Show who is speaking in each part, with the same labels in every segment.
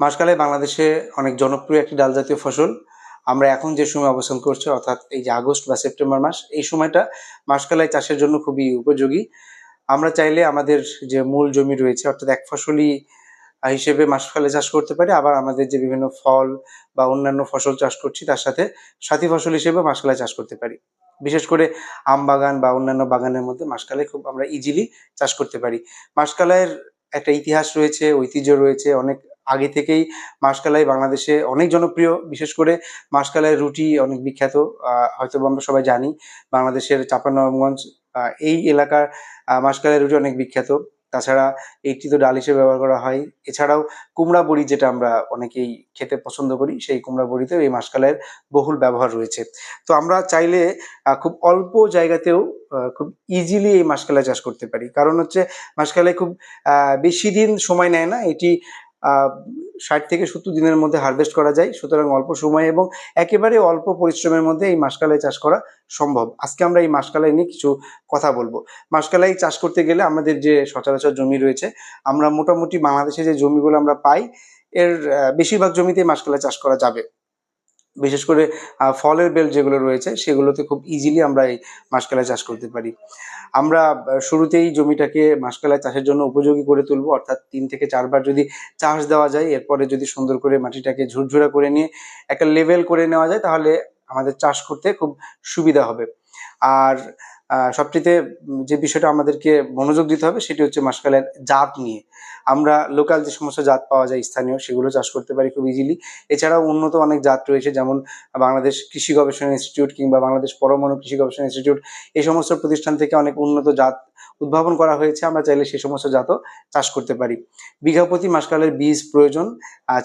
Speaker 1: মাসকালাই বাংলাদেশে অনেক জনপ্রিয় একটি ডাল জাতীয় ফসল। আমরা এখন যে সময় অবস্থান করছি, অর্থাৎ এই যে আগস্ট বা সেপ্টেম্বর মাস, এই সময়টা মাসকালাই চাষের জন্য খুবই উপযোগী। আমরা চাইলে আমাদের যে মূল জমি রয়েছে, অর্থাৎ এক ফসলি হিসেবে মাসকালাই চাষ করতে পারি, আবার আমাদের যে বিভিন্ন ফল বা অন্যান্য ফসল চাষ করছি, তার সাথে সাথী ফসল হিসেবে মাসকালাই চাষ করতে পারি। বিশেষ করে আম বাগান বা অন্যান্য বাগানের মধ্যে মাসকালাই খুব আমরা ইজিলি চাষ করতে পারি। মাসকালাইয়ের একটা ইতিহাস রয়েছে, ঐতিহ্য রয়েছে, অনেক আগে থেকেই মাসকালাই বাংলাদেশে অনেক জনপ্রিয়, বিশেষ করে মাসকালাই রুটি অনেক বিখ্যাত হয়তো আমরা সবাই জানি। বাংলাদেশের চাঁপানগঞ্জ এই এলাকার মাসকালাই রুটি অনেক বিখ্যাত। তাছাড়া এইটি তো ডাল হিসেবে ব্যবহার করা হয়। এছাড়াও কুমড়া বড়ি যেটা আমরা অনেকেই খেতে পছন্দ করি, সেই কুমড়া বড়িতেও এই মাসকালাইয়ের বহুল ব্যবহার রয়েছে। তো আমরা চাইলে খুব অল্প জায়গাতেও খুব ইজিলি এই মাসকালাই চাষ করতে পারি। কারণ হচ্ছে মাসকালাই খুব বেশি দিন সময় নেয় না। এটি ষাট থেকে সত্তর দিনের মধ্যে হারভেস্ট করা যায়, সুতরাং অল্প সময় এবং একেবারে অল্প পরিশ্রমের মধ্যে এই মাসকালাই চাষ করা সম্ভব। আজকে আমরা এই মাসকালাই নিয়ে কিছু কথা বলব। মাসকালাই চাষ করতে গেলে আমাদের যে সচরাচর জমি রয়েছে, আমরা মোটামুটি বাংলাদেশে যে জমিগুলো আমরা পাই, এর বেশিরভাগ জমিতে মাসকালাই চাষ করা যাবে। বিশেষ করে ফলের বেল যেগুলো রয়েছে, সেগুলোতে খুব ইজিলি আমরা এই মাসকালাই চাষ করতে পারি। আমরা শুরুতেই জমিটাকে মাসকালাই চাষের জন্য উপযোগী করে তুলব, অর্থাৎ তিন থেকে চারবার যদি চাষ দেওয়া যায়, এরপরে যদি সুন্দর করে মাটিটাকে ঝুরঝুরা করে নিয়ে একটা লেভেল করে নেওয়া যায়, তাহলে আমাদের চাষ করতে খুব সুবিধা হবে। আর সবচেয়ে যে বিষয়টা আমাদেরকে মনোযোগ দিতে হবে সেটি হচ্ছে মাসকালের জাত নিয়ে। আমরা লোকাল যে সমস্ত জাত পাওয়া যায় স্থানীয়, সেগুলো চাষ করতে পারি খুব ইজিলি এছাড়াও উন্নত অনেক জাত রয়েছে যেমন বাংলাদেশ কৃষি গবেষণা ইনস্টিটিউট কিংবা বাংলাদেশ পরমাণু কৃষি গবেষণা ইনস্টিটিউট। এই সমস্ত প্রতিষ্ঠান থেকে অনেক উন্নত জাত উদ্ভাবন করা হয়েছে। আমরা চাইলে সেই সমস্ত জাতও চাষ করতে পারি। বিঘা প্রতি মাসকালের বীজ প্রয়োজন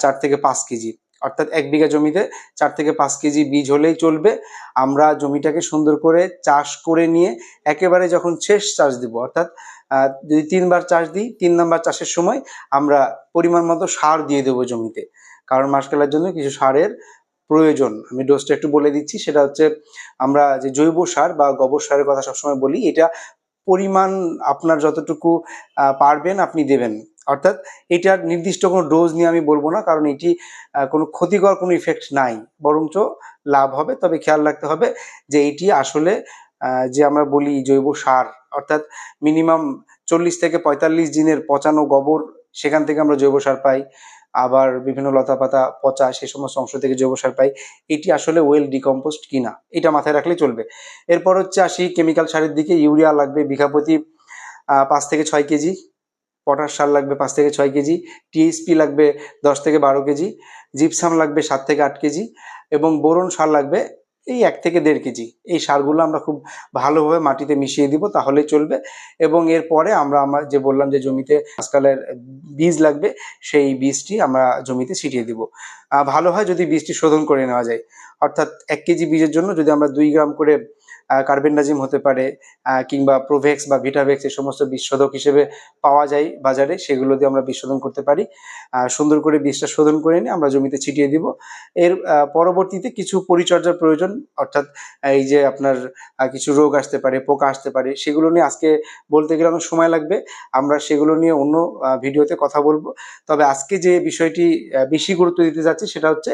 Speaker 1: চার থেকে পাঁচ কেজি। অর্থাৎ এক বিঘা জমিতে চার থেকে পাঁচ কেজি বীজ হলেই চলবে। আমরা জমিটাকে সুন্দর করে চাষ করে নিয়ে একেবারে যখন শেষ চাষ দিব, অর্থাৎ যদি তিনবার চাষ দিই, তিন নাম্বার চাষের সময় আমরা পরিমাণ মতো সার দিয়ে দেবো জমিতে। কারণ মাসকালের জন্য কিছু সারের প্রয়োজন। আমি ডোজটা একটু বলে দিচ্ছি, সেটা হচ্ছে আমরা যে জৈব সার বা গোবর সারের কথা সবসময় বলি, এটা পরিমাণ আপনার যতটুকু পারবেন আপনি দেবেন। অর্থাৎ এটার নির্দিষ্ট কোনো ডোজ নিয়ে আমি বলব না, কারণ এটি কোনো ক্ষতিকর কোনো ইফেক্ট নাই। বরঞ্চ লাভ হবে, তবে খেয়াল রাখতে হবে যে এটি আসলে যে আমরা বলি জৈব সার, অর্থাৎ মিনিমাম চল্লিশ থেকে পঁয়তাল্লিশ দিনের পচানো গোবর, সেখান থেকে আমরা জৈব সার পাই। আবার বিভিন্ন লতা পাতা পচা সেই সমস্ত অংশ থেকে জৈব সার পাই। এটি আসলে ওয়েল ডিকম্পোস্ট কিনা, এটা মাথায় রাখলে চলবে। এরপর হচ্ছে আসি কেমিক্যাল সারের দিকে, ইউরিয়া লাগবে বিঘা প্রতি পাঁচ থেকে ছয় কেজি। পটাশ সার লাগবে পাঁচ থেকে ছয় কেজি টিএসপি লাগবে দশ থেকে বারো কেজি, জিপসাম লাগবে সাত থেকে আট কেজি এবং বোরন সার লাগবে এই এক থেকে দেড় কেজি। এই সারগুলো আমরা খুব ভালোভাবে মাটিতে মিশিয়ে দিব, তাহলে চলবে এবং এরপরে আমরা আমার যে বললাম যে জমিতে আজকালের বীজ লাগবে, সেই বীজটি আমরা জমিতে ছিটিয়ে দিব। ভালো হয় যদি বীজটি শোধন করে নেওয়া যায়। অর্থাৎ এক কেজি বীজের জন্য যদি আমরা দুই গ্রাম করে কার্বেন্ডাজিম হতে পারে কিংবা প্রোভেক্স বা ভিটাভেক্স এই সমস্ত বিশোধক হিসেবে পাওয়া যায় বাজারে, সেগুলো দিয়ে আমরা বিষ শোধন করতে পারি। সুন্দর করে বীজটা শোধন করে নিয়ে আমরা জমিতে ছিটিয়ে দিব। এর পরবর্তীতে কিছু পরিচর্যার প্রয়োজন, অর্থাৎ এই যে আপনার কিছু রোগ আসতে পারে, পোকা আসতে পারে, সেগুলো নিয়ে আজকে বলতে গেলে অনেক সময় লাগবে। আমরা সেগুলো নিয়ে অন্য ভিডিওতে কথা বলব। তবে আজকে যে বিষয়টি বেশি গুরুত্ব দিতে যাচ্ছি সেটা হচ্ছে,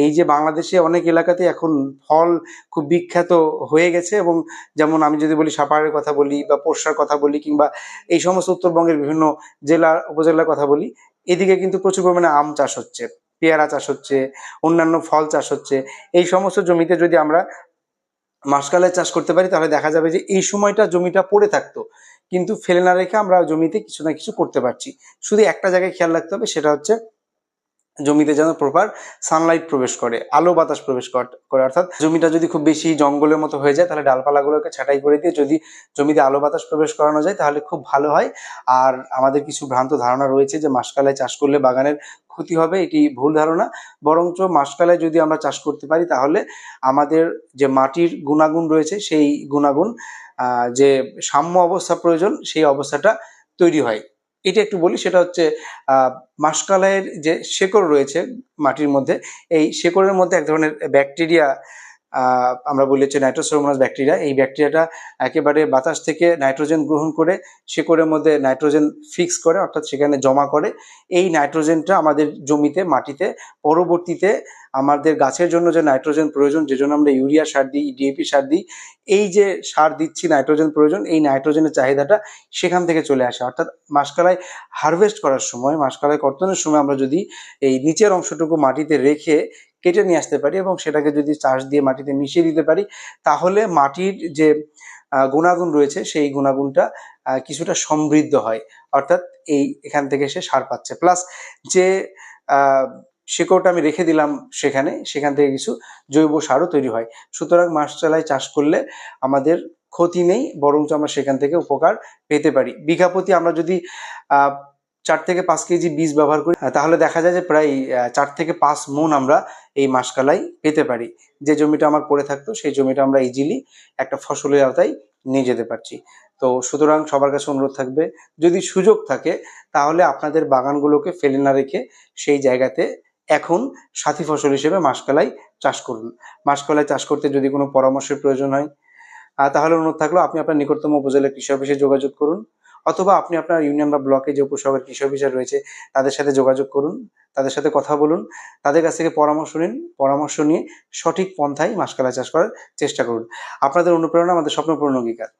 Speaker 1: এই যে বাংলাদেশে অনেক এলাকাতে এখন ফল খুব বিখ্যাত হয়ে গেছে। এবং যেমন আমি যদি বলি সাপাহারের কথা বলি বা পোরশার কথা বলি কিংবা এই সমস্ত উত্তরবঙ্গের বিভিন্ন জেলা উপজেলার কথা বলি, এদিকে কিন্তু প্রচুর পরিমাণে আম চাষ হচ্ছে, পেয়ারা চাষ হচ্ছে, অন্যান্য ফল চাষ হচ্ছে। এই সমস্ত জমিতে যদি আমরা মাসকালে চাষ করতে পারি, তাহলে দেখা যাবে যে এই সময়টা জমিটা পড়ে থাকতো। কিন্তু ফেলে না রেখে আমরা জমিতে কিছু না কিছু করতে পারছি। শুধু একটা জায়গায় খেয়াল রাখতে হবে, সেটা হচ্ছে জমিতে যেন প্রপার সানলাইট প্রবেশ করে, আলো বাতাস প্রবেশ কর- অর্থাৎ জমিটা যদি খুব বেশি জঙ্গলের মতো হয়ে যায়, তাহলে ডালপালাগুলোকে ছাঁটাই করে দিয়ে যদি জমিতে আলো বাতাস প্রবেশ করানো যায়, তাহলে খুব ভালো হয়। আর আমাদের কিছু ভ্রান্ত ধারণা রয়েছে যে মাসকালায় চাষ করলে বাগানের ক্ষতি হবে, এটি ভুল ধারণা। বরঞ্চ মাসকালায় যদি আমরা চাষ করতে পারি, তাহলে আমাদের যে মাটির গুণাগুণ রয়েছে, সেই গুণাগুণ যে সাম্য অবস্থা প্রয়োজন, সেই অবস্থাটা তৈরি হয়। এটা একটু বলি, সেটা হচ্ছে মাসকালাইয়ের যে শেকড় রয়েছে মাটির মধ্যে, এই শেকড়ের মধ্যে এক ধরনের ব্যাকটেরিয়া আমরা বলি হচ্ছে নাইট্রোসোমোনাস ব্যাকটেরিয়া। এই ব্যাকটেরিয়াটা একেবারে বাতাস থেকে নাইট্রোজেন গ্রহণ করে, শেকড়ের মধ্যে নাইট্রোজেন ফিক্স করে, অর্থাৎ সেখানে জমা করে। এই নাইট্রোজেনটা আমাদের জমিতে, মাটিতে, পরবর্তীতে আমাদের গাছের জন্য যে নাইট্রোজেন প্রয়োজন, যে জন্য আমরা ইউরিয়া সার দিই ডিএপি সার দিই, এই যে সার দিচ্ছি নাইট্রোজেন প্রয়োজন, এই নাইট্রোজেনের চাহিদাটা সেখান থেকে চলে আসে। অর্থাৎ মাসকালায় হারভেস্ট করার সময় মাসকালায় কর্তনের সময় আমরা যদি এই নিচের অংশটুকু মাটিতে রেখে কেটে নিয়ে আসতে পারি এবং সেটাকে যদি চাষ দিয়ে মাটিতে মিশিয়ে দিতে পারি, তাহলে মাটির যে গুণাগুণ রয়েছে, সেই গুণাগুণটা কিছুটা সমৃদ্ধ হয়। অর্থাৎ এই এখান থেকে সে সার পাচ্ছে। প্লাস যে শিকড়টা আমি রেখে দিলাম সেখানে, সেখান থেকে কিছু জৈব সারও তৈরি হয়। সুতরাং মাছ চালায় চাষ করলে আমাদের ক্ষতি নেই, বরঞ্চ আমরা সেখান থেকে উপকার পেতে পারি। বিঘা প্রতি আমরা যদি চার থেকে পাঁচ কেজি বীজ ব্যবহার করি। তাহলে দেখা যায় যে প্রায় চার থেকে পাঁচ মন আমরা এই মাসকালাই পেতে পারি। যে জমিটা আমার পড়ে থাকতো, সেই জমিটা আমরা ইজিলি একটা ফসলের আওতায় নিয়ে যেতে পারছি। তো সুতরাং সবার কাছে অনুরোধ থাকবে, যদি সুযোগ থাকে, তাহলে আপনাদের বাগানগুলোকে ফেলে না রেখে সেই জায়গাতে এখন সাথী ফসল হিসেবে মাসকালাই চাষ করুন। মাসকালাই চাষ করতে যদি কোনো পরামর্শের প্রয়োজন হয় তাহলে অনুরোধ থাকল, আপনি আপনার নিকটতম উপজেলা কৃষি অফিসে যোগাযোগ করুন। অথবা আপনি আপনার ইউনিয়ন বা ব্লকে যে উপসভার কৃষি অফিসার রয়েছে, তাদের সাথে যোগাযোগ করুন, তাদের সাথে কথা বলুন, তাদের কাছ থেকে পরামর্শ নিন, পরামর্শ নিয়ে সঠিক পন্থায় মাসকালা চাষ করার চেষ্টা করুন। আপনাদের অনুপ্রেরণা, আমাদের স্বপ্নপূর্ণ অঙ্গীকার।